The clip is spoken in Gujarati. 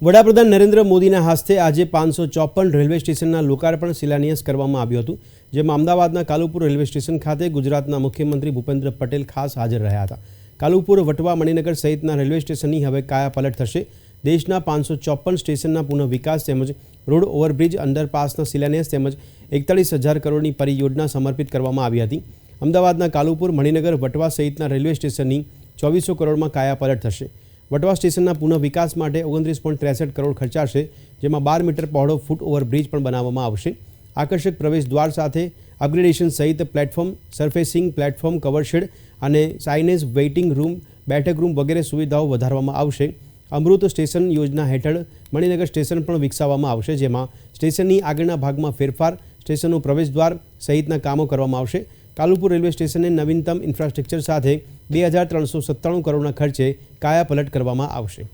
વડાપ્રધાન નરેન્દ્ર મોદીના હસ્તે આજે પાંચસો ચોપન રેલવે સ્ટેશનના લોકાર્પણ શિલાન્યાસ કરવામાં આવ્યું હતું, જેમાં અમદાવાદના કાલુપુર રેલવે સ્ટેશન ખાતે ગુજરાતના મુખ્યમંત્રી ભૂપેન્દ્ર પટેલ ખાસ હાજર રહ્યા હતા. કાલુપુર, વટવા, મણિનગર સહિતના રેલવે સ્ટેશનની હવે કાયાપલટ થશે. દેશના પાંચસો ચોપન સ્ટેશનના પુનઃ વિકાસ તેમજ રોડ ઓવરબ્રિજ અંડરપાસના શિલાન્યાસ તેમજ એકતાળીસ હજાર કરોડની પરિયોજના સમર્પિત કરવામાં આવી હતી. અમદાવાદના કાલુપુર, મણિનગર, વટવા સહિતના રેલવે સ્ટેશનની ચોવીસો કરોડમાં કાયાપલટ થશે. વટવા સ્ટેશનના પુનઃ વિકાસ માટે ઓગણત્રીસ પોઈન્ટ ત્રેસઠ કરોડ ખર્ચાશે, જેમાં બાર મીટર પહોળો ફૂટ ઓવરબ્રિજ પણ બનાવવામાં આવશે. આકર્ષક પ્રવેશ દ્વાર સાથે અપગ્રેડેશન સહિત પ્લેટફોર્મ, સરફેસિંગ પ્લેટફોર્મ કવરશેડ અને સાઇનેજ વેઇટિંગ રૂમ બેઠક રૂમ વગેરે સુવિધાઓ વધારવામાં આવશે. અમૃત સ્ટેશન યોજના હેઠળ મણિનગર સ્ટેશન પણ વિકસાવવામાં આવશે, જેમાં સ્ટેશનની આગળના ભાગમાં ફેરફાર, સ્ટેશનનું પ્રવેશદ્વાર સહિતના કામો કરવામાં આવશે. કાલુપુર રેલવે સ્ટેશનને નવીનતમ ઇન્ફ્રાસ્ટ્રક્ચર સાથે બે હજાર ત્રણસો સત્તાણું કરોડના ખર્ચે કાયાપલટ કરવામાં આવશે.